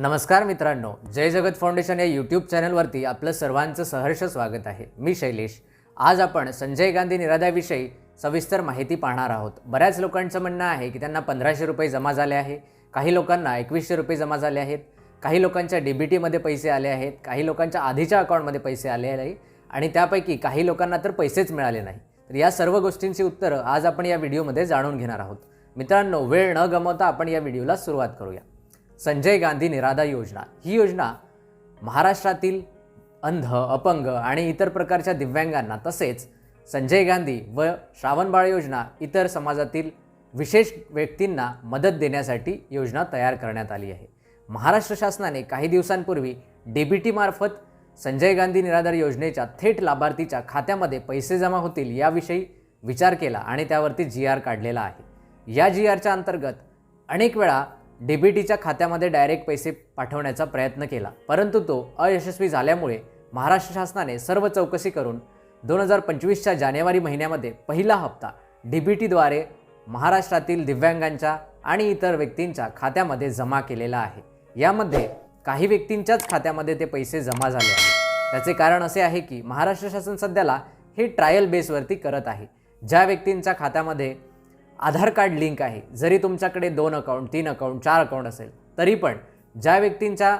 नमस्कार मित्रांनो जय जगत फाउंडेशन या यूट्यूब चॅनलवरती आपलं सर्वांचं सहर्ष स्वागत आहे. मी शैलेश. आज आपण संजय गांधी निराधाविषयी सविस्तर माहिती पाहणार आहोत. बऱ्याच लोकांचं म्हणणं आहे की त्यांना पंधराशे रुपये जमा झाले आहे काही लोकांना एकवीसशे रुपये जमा झाले आहेत काही लोकांच्या डी बी टीमध्ये पैसे आले आहेत काही लोकांच्या आधीच्या अकाउंटमध्ये पैसे आले आहे आणि त्यापैकी काही लोकांना तर पैसेच मिळाले नाही. तर या सर्व गोष्टींची उत्तरं आज आपण या व्हिडिओमध्ये जाणून घेणार आहोत. मित्रांनो वेळ न गमवता आपण या व्हिडिओला सुरुवात करूया. संजय गांधी निराधार योजना. ही योजना महाराष्ट्रातील अंध अपंग आणि इतर प्रकारच्या दिव्यांगांना तसेच संजय गांधी व श्रावणबाळ योजना इतर समाजातील विशेष व्यक्तींना मदत देण्यासाठी योजना तयार करण्यात आली आहे. महाराष्ट्र शासनाने काही दिवसांपूर्वी डी बी टीमार्फत संजय गांधी निराधार योजनेच्या थेट लाभार्थीच्या खात्यामध्ये पैसे जमा होतील याविषयी विचार केला आणि त्यावरती जी आर काढलेला आहे. या जी आरच्या अंतर्गत अनेक वेळा डीबीटीच्या खात्यामध्ये डायरेक्ट पैसे पाठवण्याचा प्रयत्न केला. परंतु तो अयशस्वी झाल्यामुळे महाराष्ट्र शासनाने सर्व चौकशी करून दोन हजार पंचवीसच्या जानेवारी महिन्यामध्ये पहिला हप्ता डीबीटीद्वारे महाराष्ट्रातील दिव्यांगांच्या आणि इतर व्यक्तींच्या खात्यामध्ये जमा केलेला आहे. यामध्ये काही व्यक्तींच्याच खात्यामध्ये ते पैसे जमा झाले आहेत. त्याचे कारण असे आहे की महाराष्ट्र शासन सध्याला हे ट्रायल बेसवरती करत आहे. ज्या व्यक्तींच्या खात्यामध्ये आधार कार्ड लिंक आहे. जरी तुमच्याकडे दोन अकाउंट तीन अकाउंट चार अकाउंट असेल तरी पण ज्या व्यक्तींच्या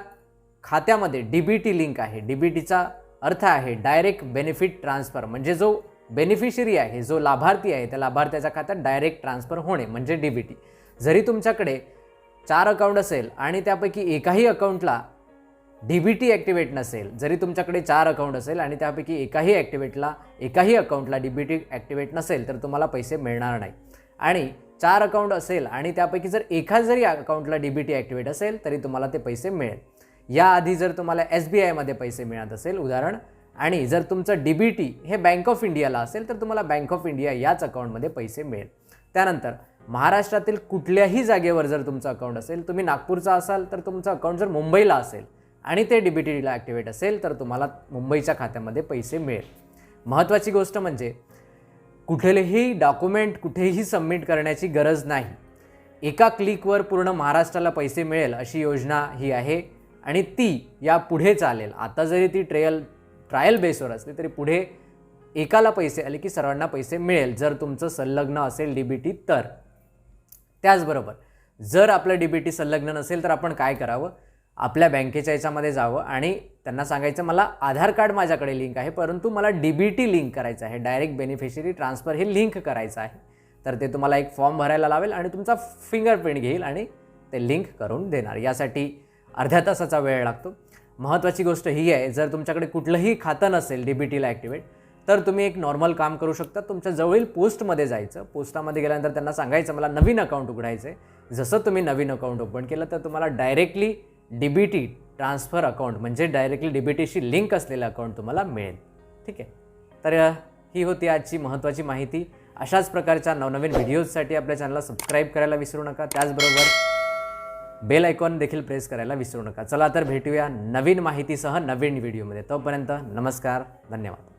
खात्यामध्ये डी बी टी लिंक आहे डी बी टीचा अर्थ आहे डायरेक्ट बेनिफिट ट्रान्सफर म्हणजे जो बेनिफिशरी आहे जो लाभार्थी आहे त्या लाभार्थ्याच्या खात्यात डायरेक्ट ट्रान्सफर होणे म्हणजे डी बी टी जरी तुमच्याकडे चार अकाउंट असेल आणि त्यापैकी एकाही अकाउंटला डी बी टी ॲक्टिवेट नसेल जरी तुमच्याकडे चार अकाउंट असेल आणि त्यापैकी एकाही ॲक्टिवेटला एकाही अकाउंटला डी बी टी ॲक्टिवेट नसेल तर तुम्हाला पैसे मिळणार नाही. आणि चार अकाउंट असेल आणि त्यापैकी जर एका जरी अकाउंटला डी बी टी ॲक्टिवेट असेल तरी तुम्हाला ते पैसे मिळेल. याआधी जर तुम्हाला एस बी आयमध्ये पैसे मिळत असेल उदाहरण आणि जर तुमचं डी बी टी हे बँक ऑफ इंडियाला असेल तर तुम्हाला बँक ऑफ इंडिया याच अकाउंटमध्ये पैसे मिळेल. त्यानंतर महाराष्ट्रातील कुठल्याही जागेवर जर तुमचं अकाउंट असेल तुम्ही नागपूरचा असाल तर तुमचं अकाउंट जर मुंबईला असेल आणि ते डी बी टीला ॲक्टिवेट असेल तर तुम्हाला मुंबईच्या खात्यामध्ये पैसे मिळेल. महत्त्वाची गोष्ट म्हणजे कुठलेही डॉक्युमेंट कुठेही सबमिट करण्याची गरज नाही. एका क्लिकवर पूर्ण महाराष्ट्राला पैसे मिळेल अशी योजना ही आहे आणि ती या पुढे चालेल. आता जरी ती ट्रेयल ट्रायल बेसवर असली तरी पुढे एकाला पैसे आले की सर्वांना पैसे मिळेल जर तुमचं संलग्न असेल डी बी टी तर. त्याचबरोबर जर आपलं डी बी टी संलग्न नसेल तर आपण काय करावं? आपल्या बँकेच्या याच्यामध्ये जावं आणि त्यांना सांगायचं मला आधार कार्ड माझ्याकडे लिंक आहे परंतु मला डी बी टी लिंक करायचं आहे. डायरेक्ट बेनिफिशरी ट्रान्सफर हे लिंक करायचं आहे. तर ते तुम्हाला एक फॉर्म भरायला लावेल आणि तुमचा फिंगरप्रिंट घेईल आणि ते लिंक करून देणार. यासाठी अर्ध्या तासाचा वेळ लागतो. महत्त्वाची गोष्ट ही आहे जर तुमच्याकडे कुठलंही खातं नसेल डी बी टीला ॲक्टिवेट तर तुम्ही एक नॉर्मल काम करू शकता. तुमच्या जवळील पोस्टमध्ये जायचं. पोस्टामध्ये गेल्यानंतर त्यांना सांगायचं मला नवीन अकाउंट उघडायचं आहे जसं तुम्ही नवीन अकाउंट ओपन केलं तर तुम्हाला directly D B T transfer account म्हणजे डायरेक्टली डी बी टीशी लिंक असलेलं अकाउंट तुम्हाला मिळेल. ठीक आहे? तर ही होती आजची महत्त्वाची माहिती. अशाच प्रकारच्या नवनवीन व्हिडिओजसाठी आपल्या चॅनलला सबस्क्राईब करायला विसरू नका. त्याचबरोबर बेल आयकॉन देखील प्रेस करायला विसरू नका. चला तर भेटूया नवीन माहितीसह नवीन व्हिडिओमध्ये. तोपर्यंत नमस्कार धन्यवाद.